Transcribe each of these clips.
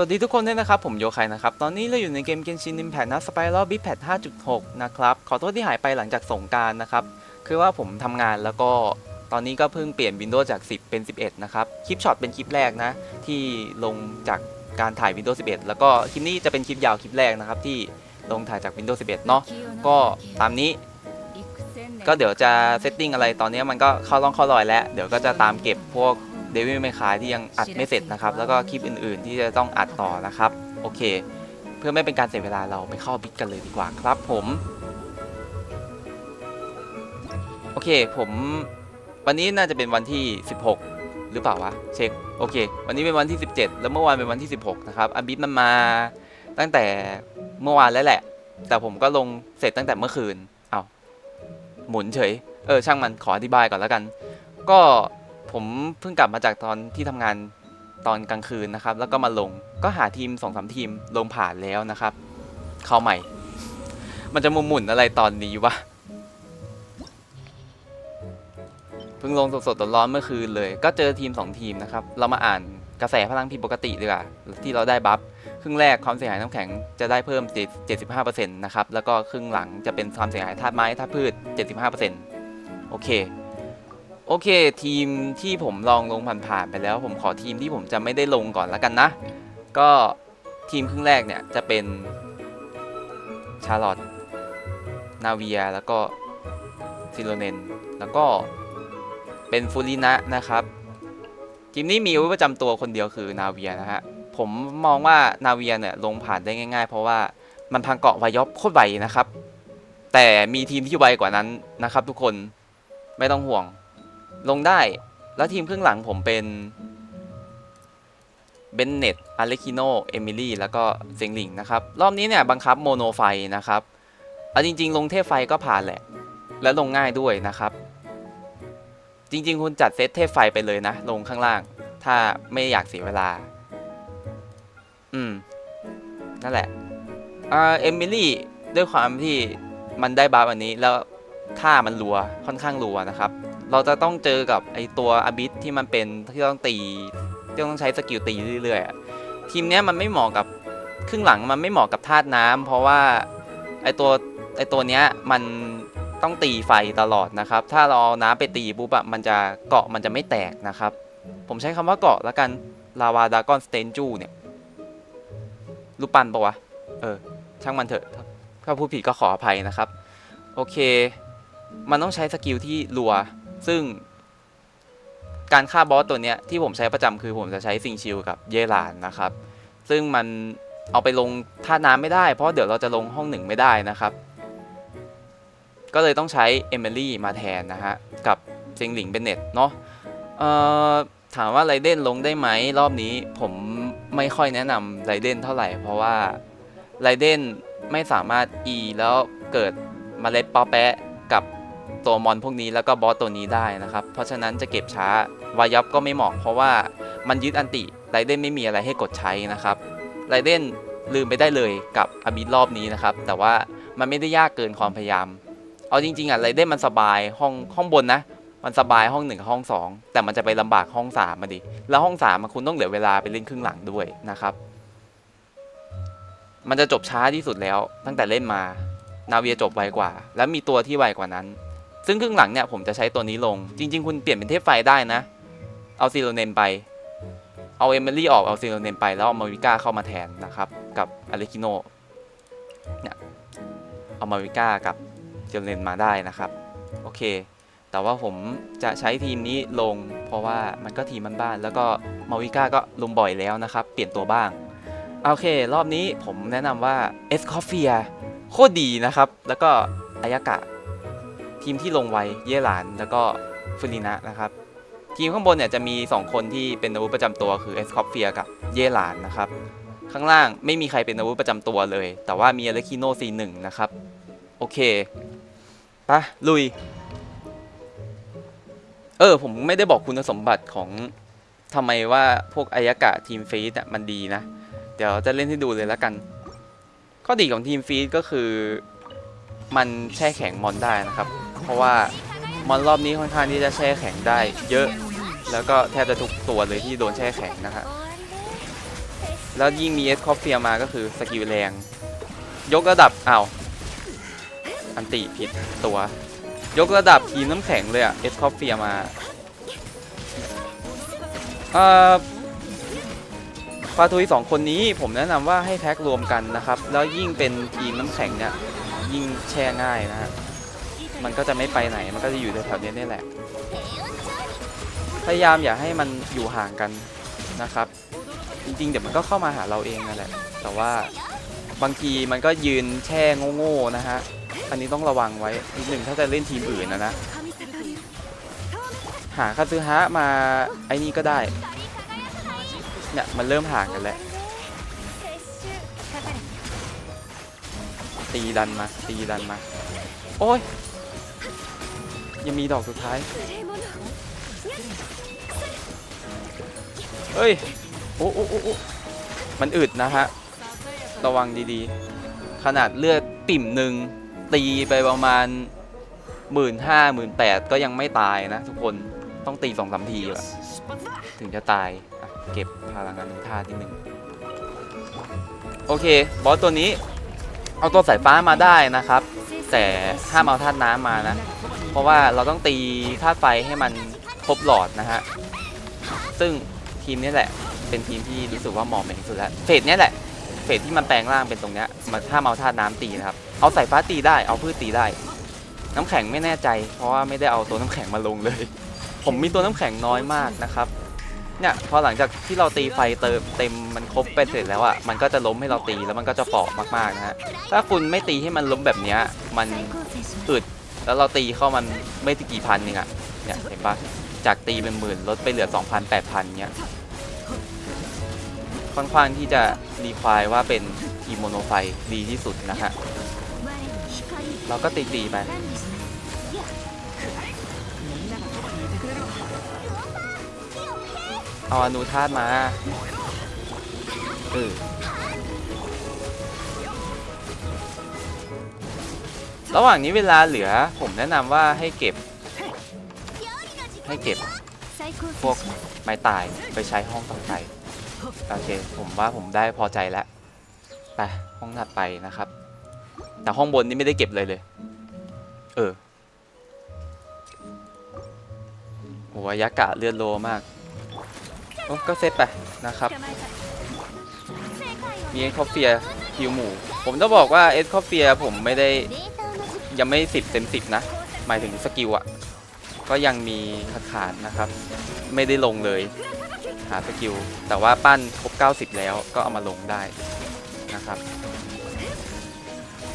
สวัสดีทุกคนด้วยนะครับ ผมโยไคนะครับ ตอนนี้เราอยู่ในเกม Genshin Impact นะสไปรัลบิ๊แพท5.6 นะครับ ขอโทษที่หายไปหลังจากสงกรารนะครับ คือว่าผมทำงานแล้วก็ตอนนี้ก็เพิ่งเปลี่ยน Windows จาก 10 เป็น 11 นะครับ คลิปช็อตเป็นคลิปแรกนะ ที่ลงจากการถ่าย Windows 11 แล้วก็คลิปนี้จะเป็นคลิปยาวคลิปแรกนะครับ ที่ลงถ่ายจาก Windows 11 เนาะก็ตามนี้ ก็เดี๋ยวจะเซตติ้งอะไรตอนนี้มันก็เข้าร่องเข้ารอยแล้วเดี๋ยวก็จะตามเก็บพวก เดวิลเมคายที่ยังอัดไม่เสร็จนะครับ แล้วก็คลิปอื่นๆ ที่จะต้องอัดต่อนะครับ โอเค เพื่อไม่เป็นการเสียเวลาเราไปเข้าบิ๊กกันเลยดีกว่าครับผม โอเคผมวันนี้น่าจะเป็นวันที่ 16 หรือเปล่าวะ เช็ค โอเค วันนี้เป็นวันที่ 17 แล้วเมื่อวานเป็นวันที่ 16 นะครับอบิสมันมาตั้งแต่เมื่อวานแล้วแหละ แต่ผมก็ลงเสร็จตั้งแต่เมื่อคืน เอาหมุนเฉย เออ ช่างมันขออธิบายก่อนแล้วกัน ก็ ผมเพิ่งกลับมาจากตอนที่ทำงานตอนกลางคืนนะครับ แล้วก็มาลงก็หาทีม2องสามทีมลงผ่านแล้วนะครับ เข้าใหม่ มันจะมุมหมุนอะไรตอนนี้วะเพิ่งลงสดๆร้อนๆเมื่อคืนเลย ก็เจอทีม 2 ทีมนะครับ เรามาอ่านกระแสพลังผิดปกติดีกว่าที่เราได้บัฟครึ่งแรกความเสียหายน้ำแข็งจะได้เพิ่ม 75%นะครับ แล้วก็ครึ่งหลังจะเป็นความเสียหายธาตุไม้ธาตุพืช 75%โอเค โอเค ทีมที่ผมลองลงผ่านๆไปแล้ว ผมขอทีมที่ผมจะไม่ได้ลงก่อนแล้วกันนะ ก็ทีมครึ่งแรกเนี่ยจะเป็นชาร์ลอตนาเวียแล้วก็ซิโลเนนแล้วก็เป็นฟูรินะนะครับ ทีมนี้มีอาวุธประจำตัวคนเดียวคือนาเวียนะฮะ ผมมองว่านาเวียเนี่ยลงผ่านได้ง่าย ๆ เพราะว่ามันพังเกาะวายอบโคตรไวนะครับ แต่มีทีมที่ไวกว่านั้นนะครับ ทุกคนไม่ต้องห่วง ลงได้ แล้วทีมครึ่งหลังผมเป็นเบนเน็ตอเลคิโน เอมิลี่ แล้วก็เซงหลิงนะครับ รอบนี้เนี่ยบังคับโมโนไฟนะครับ เอาจริง ๆ ลงเทพไฟก็ผ่านแหละ และลงง่ายด้วยนะครับ จริง ๆ คุณจัดเซตเทพไฟไปเลยนะ ลงข้างล่าง ถ้าไม่อยากเสียเวลา อืม นั่นแหละ อ่า เอมิลี่ ด้วยความที่มันได้บัฟอันนี้แล้วท่ามันรัวค่อนข้างรัวนะครับ เราจะต้องเจอกับไอตัวอบิสที่มันเป็นที่ต้องตีที่ต้องใช้สกิลตีเรื่อยๆอะทีมเนี้ยมันไม่เหมาะกับครึ่งหลังมันไม่เหมาะกับธาตุน้ำเพราะว่าไอตัวไอตัวเนี้ยมันต้องตีไฟตลอดนะครับ ถ้าเราเอาน้ำไปตีปุ๊บอะมันจะเกาะมันจะไม่แตกนะครับ ผมใช้คำว่าเกาะแล้วกันลาวาดากอนสเตนจูเนี่ยรูปปั้นปะวะ เออ ช่างมันเถอะ ถ้าพูดผิดก็ขออภัยนะครับ โอเค มันต้องใช้สกิลที่รัว ซึ่งการฆ่าบอสตัวเนี้ยที่ผมใช้ประจำคือผมจะใช้ซิงชิลกับเยลานนะครับ ซึ่งมันเอาไปลงท่าน้ำไม่ได้ เพราะเดี๋ยวเราจะลงห้องหนึ่งไม่ได้นะครับ ก็เลยต้องใช้เอมิลี่มาแทนนะฮะ กับซิงหลิงเบนเน็ตเนาะถามว่าไรเดนลงได้ไหมรอบนี้ผมไม่ค่อยแนะนำไรเดนเท่าไหร่ เพราะว่าไรเดนไม่สามารถ E แล้วเกิดมเมล็ดปอแปะ ตัวมอนพวกนี้แล้วก็บอสตัวนี้ได้นะครับ เพราะฉะนั้นจะเก็บช้าวายับก็ไม่เหมาะเพราะว่ามันยึดอันติไรเดนไม่มีอะไรให้กดใช้นะครับไรเดนลืมไปได้เลยกับอบิสรอบนี้นะครับ แต่ว่ามันไม่ได้ยากเกินความพยายาม เอาจริงๆอะไรเดนมันสบายห้องห้องบนนะ มันสบายห้องหนึ่งห้องสองแต่มันจะไปลำบากห้องสามมาดิแล้วห้องสามมันคุณต้องเหลือเวลาไปเล่นครึ่งหลังด้วยนะครับ มันจะจบช้าที่สุดแล้วตั้งแต่เล่นมานาเวียจบไวกว่า แล้วมีตัวที่ไวกว่านั้น ซึ่งครึ่งหลังเนี่ยผมจะใช้ตัวนี้ลง จริง ๆ คุณเปลี่ยนเป็นเทพไฟได้นะ เอาซีโรเนมไป เอาเอมิลี่ออก เอาซีโรเนมไป แล้วเอามาวิก้าเข้ามาแทนนะครับ กับอเลคิโนเนี่ย เอามาวิก้ากับซีโรเนมมาได้นะครับ โอเค แต่ว่าผมจะใช้ทีมนี้ลง เพราะว่ามันก็ทีมบ้านๆแล้วก็มาวิก้าก็ลงบ่อยแล้วนะครับ เปลี่ยนตัวบ้าง โอเค รอบนี้ผมแนะนำว่าเอสคอฟเฟียโคตรดีนะครับ แล้วก็อายากะ ทีมที่ลงไวเยหลานแล้วก็ฟูรินะนะครับทีมข้างบนเนี่ยจะมี 2 คนที่เป็นอาวุธประจำตัวคือเอสคอฟเฟียกับเยหลานนะครับข้างล่างไม่มีใครเป็นอาวุธประจำตัวเลย แต่ว่ามีอเลคิโนซีหนึ่งนะครับ โอเคปะลุย เออ ผมไม่ได้บอกคุณสมบัติของทำไมว่าพวกอายากะทีมฟีดอะมันดีนะ เดี๋ยวจะเล่นให้ดูเลยแล้วกัน ข้อดีของทีมฟีดก็คือ มันแช่แข็งมอนได้นะครับ เพราะว่ามอนรอบนี้ค่อนข้างที่จะแช่แข็งได้เยอะ แล้วก็แทบจะทุกตัวเลยที่โดนแช่แข็งนะฮะแล้วยิ่งมีเอสคอฟเฟียมาก็คือสกิลแรง ยกระดับอ้าวอันติผิดตัว ยกระดับทีมน้ำแข็งเลยอะเอสคอฟเฟียมาเอ่อปาทุยสองคนนี้ผมแนะนำว่าให้แพ็ครวมกันนะครับ แล้วยิ่งเป็นทีมน้ำแข็งเนี่ยยิ่งแช่ง่ายนะฮะ มันก็จะไม่ไปไหน มันก็จะอยู่แถวๆนี้นี่แหละ พยายามอย่าให้มันอยู่ห่างกันนะครับ จริงๆ เดี๋ยวมันก็เข้ามาหาเราเองนั่นแหละ แต่ว่าบางทีมันก็ยืนแช่โง่ๆนะฮะ อันนี้ต้องระวังไว้นิดหนึ่งถ้าจะเล่นทีมอื่นนะนะ หาคาซึฮะมาไอ้นี่ก็ได้ เนี่ยมันเริ่มห่างกันแล้ว ตีดันมา ตีดันมา โอ้ย ยังมีดอกสุดท้าย เฮ้ยโอ้โอ้โอ้โอ้มันอึดนะฮะ ระวังดีๆ ขนาดเลือดปิ่มหนึ่งตีไปประมาณหมื่นห้าหมื่นแปดก็ยังไม่ตายนะทุกคนต้องตีสองสามทีอะถึงจะตายอะเก็บพลังงานท่าที่หนึ่งโอเค บอสตัวนี้ เอาตัวสายฟ้ามาได้นะครับ แต่ห้ามเอาธาตุน้ำมานะ เพราะว่าเราต้องตีธาตุไฟให้มันครบหลอดนะฮะ ซึ่งทีมนี้แหละ เป็นทีมที่รู้สึกว่าเหมาะเป็นที่สุดแล้วเฟสนี้แหละเฟสที่มันแปลงร่างเป็นตรงเนี้ยมันถ้าเอาธาตุน้ำตีนะครับ เอาสายฟ้าตีได้เอาพืชตีได้ น้ำแข็งไม่แน่ใจ เพราะว่าไม่ได้เอาตัวน้ำแข็งมาลงเลย ผมมีตัวน้ำแข็งน้อยมากนะครับเนี่ยพอหลังจากที่เราตีไฟเติมเต็มมันครบไปเสร็จแล้วอะมันก็จะล้มให้เราตีแล้วมันก็จะเปาะมากๆนะฮะถ้าคุณไม่ตีให้มันล้มแบบเนี้ยมันอึด แล้วเราตีเข้ามันไม่ถึงกี่พันเองอะเนี่ยเห็นปะจากตีเป็นหมื่นลดไปเหลือ 2,000 8,000เนี้ยค่อนข้างที่จะรีควายว่าเป็นทีโมโนไฟดีที่สุดนะฮะเราก็ตีตีไปเอาอนุธาตุมาเออ ระหว่างนี้เวลาเหลือผมแนะนำว่าให้เก็บ ให้เก็บพวกไม้ตายไปใช้ห้องต่อไปโอเคผมว่าผมได้พอใจแล้วไปห้องถัดไปนะครับ แต่ห้องบนนี่ไม่ได้เก็บเลยเลย เออโหยากะเลือดโลมากโอ้ก็เซตไปนะครับมีเอ็นคอฟเฟียคิวหมู ผมจะบอกว่าเอ็นคอฟเฟียผมไม่ได้ ยังไม่สิบเต็มสิบนะ หมายถึงสกิลอะก็ยังมีขาดขานะครับ ไม่ได้ลงเลย หาสกิล แต่ว่าปั้นครบ 90 แล้วก็เอามาลงได้นะครับ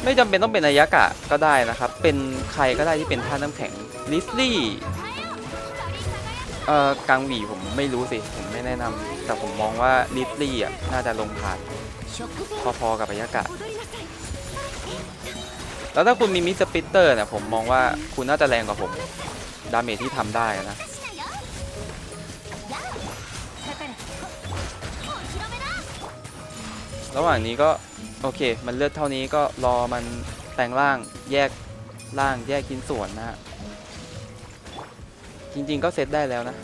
ไม่จำเป็นต้องเป็นอายากะก็ได้นะครับ เป็นใครก็ได้ที่เป็นท่าน้ำแข็งลิสลี่เอ่อกังหวีผมไม่รู้สิ ผมไม่แนะนำแต่ผมมองว่าลิสลี่อะน่าจะลงผ่าน พอๆกับอายากะ แล้วถ้าคุณมีมิสปิตเตอร์เนี่ยผมมองว่าคุณน่าจะแรงกว่าผม ดาเมจที่ทำได้นะระหว่างนี้ก็โอเค มันเลือดเท่านี้ก็รอมันแปลงร่างแยกร่างแยกชิ้นส่วนนะฮะจริงๆก็เซตได้แล้วนะ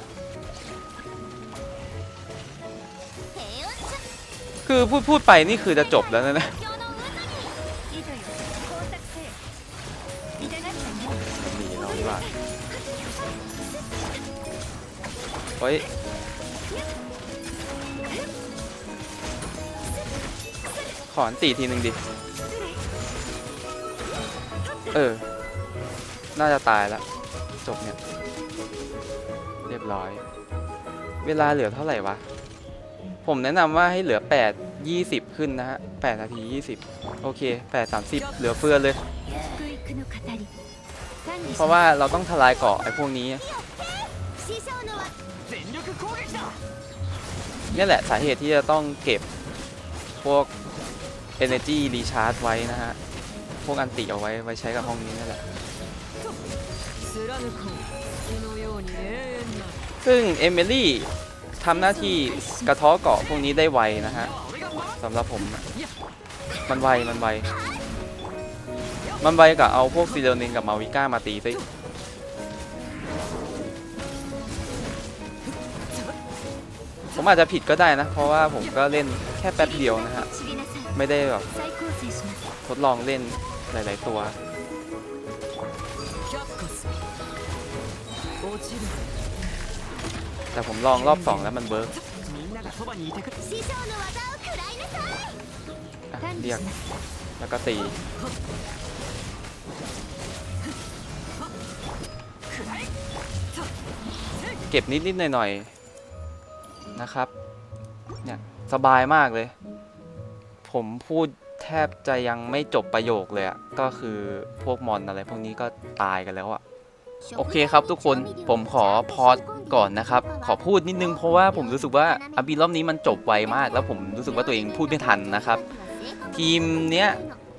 คือพูดพูดไปนี่คือจะจบแล้วนะ เฮ้ยขออันตีทีหนึ่งดิ เออ น่าจะตายแล้วจบเนี่ย เรียบร้อย เวลาเหลือเท่าไหร่วะ ผมแนะนำว่าให้เหลือ 8 20 ขึ้นนะฮะ 8 นาที 20 โอเค 8 30 เหลือเฟือเลย เพราะว่าเราต้องทลายเกาะไอ้พวกนี้เนี่แหละสาเหตุที่จะต้องเก็บพวก Energy Recharge ไว้นะฮะ พวกอันติเอาไว้ไว้ใช้กับห้องนี้นั่นแหละ ซึ่งเอมิลี่ทำหน้าที่กระท้อเกาะพวกนี้ได้ไวนะฮะสำหรับผม มันไว มันไว มันไวกับเอาพวกซิเดนินกับมาวิก้ามาตีซิ ผมอาจจะผิดก็ได้นะ เพราะว่าผมก็เล่นแค่แป๊บเดียวนะฮะ ไม่ได้แบบทดลองเล่นหลาย ๆ ตัวแต่ผมลองรอบสองแล้วมันเบิร์กเรียก แล้วก็ตี เก็บนิดๆหน่อยๆ นะครับ เนี่ยสบายมากเลย ผมพูดแทบจะยังไม่จบประโยคเลยอะก็คือพวกมอนอะไรพวกนี้ก็ตายกันแล้วอะโอเคครับทุกคนผมขอพอดก่อนนะครับ ขอพูดนิดนึงเพราะว่าผมรู้สึกว่าอบีรอบนี้มันจบไวมาก แล้วผมรู้สึกว่าตัวเองพูดไม่ทันนะครับ ทีมเนี้ย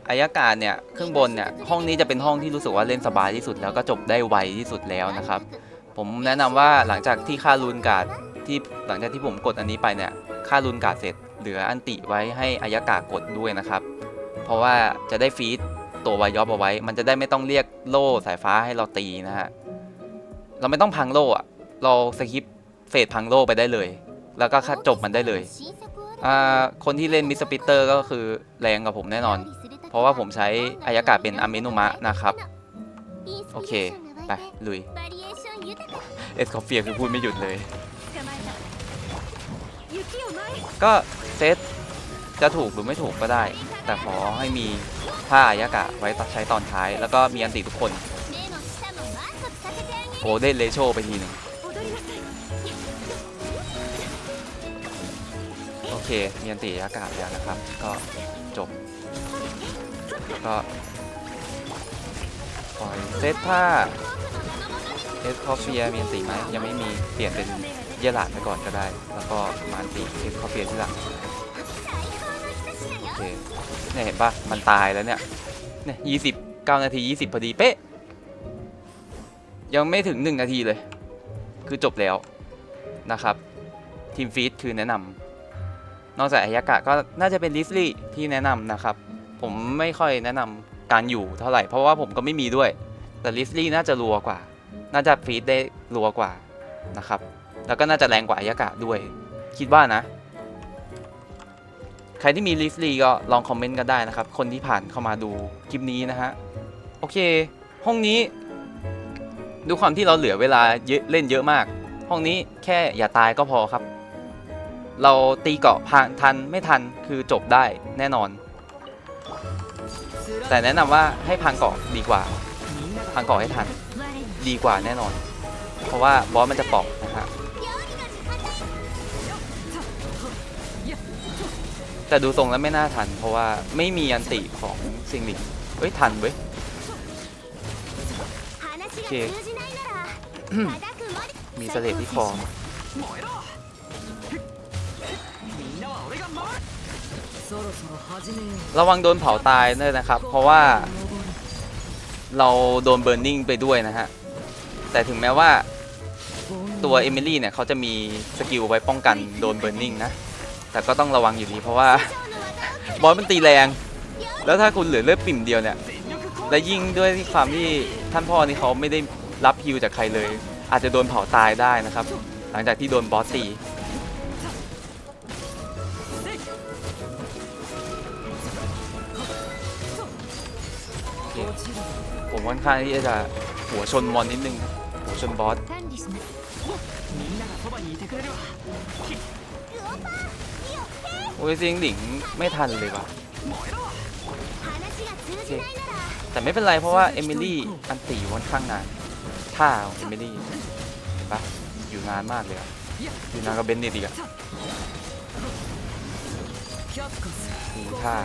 อายการเนี่ยเครื่องบนเนี่ยห้องนี้จะเป็นห้องที่รู้สึกว่าเล่นสบายที่สุดแล้วก็จบได้ไวที่สุดแล้วนะครับ ผมแนะนำว่าหลังจากที่ค่ารูนการ์ด ที่หลังจากที่ผมกดอันนี้ไปเนี่ยค่ารูนการ์ดเสร็จเหลืออันติไว้ให้อายกากดด้วยนะครับ เพราะว่าจะได้ฟีดตัววายอปเอาไว้ มันจะได้ไม่ต้องเรียกโล่สายฟ้าให้เราตีนะฮะเราไม่ต้องพังโล่อะเราสคิปเฟสพังโล่ไปได้เลย แล้วก็คัดจบมันได้เลยคนที่เล่นมิสปิเตอร์ก็คือแรงกับผมแน่นอน เพราะว่าผมใช้อายากาเป็นอาเมนุมะนะครับ โอเค ไป ลุย เอสคอฟเฟียคือพูดไม่หยุดเลย ก็เซตจะถูกหรือไม่ถูกก็ได้ แต่ขอให้มีผ้าอายากะไว้ใช้ตอนท้าย แล้วก็มีอันติทุกคนโกลเด้นเลโชไปทีหนึ่งโอเคมีอันติอากาศแล้วนะครับ ก็จบแล้วก็ปล่อยเซตผ้าเอสคอฟเฟียมีอันติไหมยังไม่มีเปลี่ยนเป็น เยลาดไปก่อนก็ได้ แล้วก็มาอันติเอสคอฟเฟียที่หลังโอเคเนี่ยเห็นปะมันตายแล้วเนี่ยเนี่ยยี่สิบเก้านาทียี่สิบพอดีเป๊ะ ยังไม่ถึงหนึ่งนาทีเลย คือจบแล้วนะครับ ทีมฟีดคือแนะนำนอกจากอายากะก็น่าจะเป็นลิสลี่ที่แนะนำนะครับ ผมไม่ค่อยแนะนำการอยู่เท่าไหร่ เพราะว่าผมก็ไม่มีด้วย แต่ลิสลี่น่าจะรัวกว่า น่าจะฟีดได้รัวกว่านะครับ แล้วก็น่าจะแรงกว่าอายากะด้วย คิดว่านะ ใครที่มีลิฟลีก็ลองคอมเมนต์กันได้นะครับ คนที่ผ่านเข้ามาดูคลิปนี้นะฮะ โอเค ห้องนี้ดูความที่เราเหลือเวลาเเล่นเยอะมาก ห้องนี้แค่อย่าตายก็พอครับ เราตีเกาะผ่านทันไม่ทันคือจบได้แน่นอน แต่แนะนำว่าให้พังเกาะดีกว่าพังเกาะให้ทัน ดีกว่าแน่นอน เพราะว่าบอสมันจะปอก แต่ดูทรงแล้วไม่น่าทัน เพราะว่าไม่มีอันติของซิงลิงเฮ้ยทันเว้ยโอเคมีเสลดที่คอระวังโดนเผาตายด้วยนะครับ เพราะว่าเราโดนเบิร์นนิ่งไปด้วยนะฮะ แต่ถึงแม้ว่าตัวเอมิลี่เนี่ยเขาจะมีสกิลไว้ป้องกันโดนเบิร์นนิ่งนะ แต่ก็ต้องระวังอยู่ดีเพราะว่า บอสมันตีแรง แล้วถ้าคุณเหลือเลือดปิ่มเดียวเนี่ย และยิ่งด้วยความที่ท่านพ่อนี่เขาไม่ได้รับฮิวจากใครเลย อาจจะโดนเผาตายได้นะครับ หลังจากที่โดนบอสตีผมค่อนข้างที่จะหัวชนมอนนิดนึงหัวชนบอส โอ้ยเซิงหลิงไม่ทันเลยว่ะแต่ไม่เป็นไรเพราะว่าเอมิลี่อันตีวันข้างนานท่าเอมิลี่เห็นปะอยู่นานมากเลยอะอยู่นานกับเบนเนตอีกอะมีท่า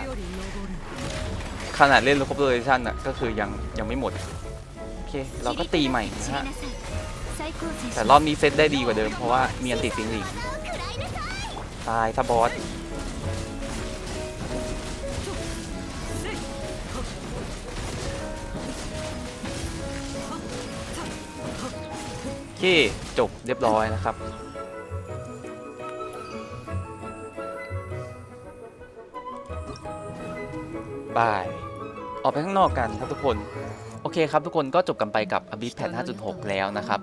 ขนาดเล่นครบเลยชั่นอะก็คือยังยังไม่หมดโอเคเราก็ตีใหม่นะฮะแต่รอบนี้เซตได้ดีกว่าเดิมเพราะว่ามีอันติดสิงหลิงตายถ้บอส เค จบเรียบร้อยนะครับ บาย ออกไปข้างนอกกันครับทุกคน โอเคครับทุกคนก็จบกันไปกับ Abyss Patch 5.6 แล้วนะครับ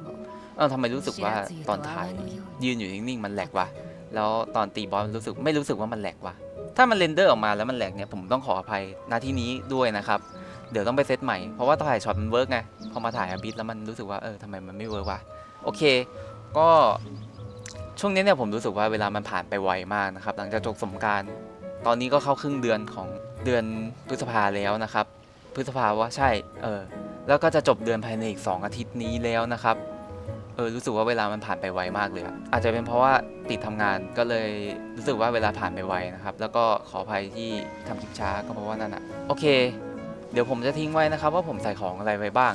เออทำไมรู้สึกว่าตอนถ่ายยืนอยู่นิ่งๆ มันแหลกวะ แล้วตอนตีบอสรู้สึกไม่รู้สึกว่ามันแหลกวะ ถ้ามันเรนเดอร์ออกมาแล้วมันแหลกเนี่ยผมต้องขออภัยหน้าที่นี้ด้วยนะครับเดี๋ยวต้องไปเซตใหม่ เพราะว่าถ่ายช็อตมันเวิร์กไง พอมาถ่ายอบิทแล้วมันรู้สึกว่า เออทำไมมันไม่เวิร์กวะ โอเค ก็ช่วงนี้เนี่ยผมรู้สึกว่าเวลามันผ่านไปไวมากนะครับ หลังจากจบสงการตอนนี้ก็เข้าครึ่งเดือนของเดือนพฤษภาแล้วนะครับ พฤษภาว่าใช่เออแล้วก็จะจบเดือนภายในอีก 2 อาทิตย์นี้แล้วนะครับเออรู้สึกว่าเวลามันผ่านไปไวมากเลยออาจจะเป็นเพราะว่าติดทำงานก็เลยรู้สึกว่าเวลาผ่านไปไวนะครับ แล้วก็ขออภัยที่ทำคลิปช้าก็เพราะว่านั่นอะโอเค เดี๋ยวผมจะทิ้งไว้นะครับ ว่าผมใส่ของอะไรไว้บ้าง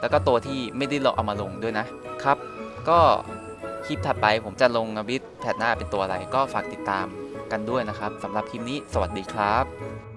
แล้วก็ตัวที่ไม่ได้เราเอามาลงด้วยนะครับ ก็คลิปถัดไปผมจะลงอบิทแพทหน้าเป็นตัวอะไร ก็ฝากติดตามกันด้วยนะครับสำหรับคลิปนี้สวัสดีครับ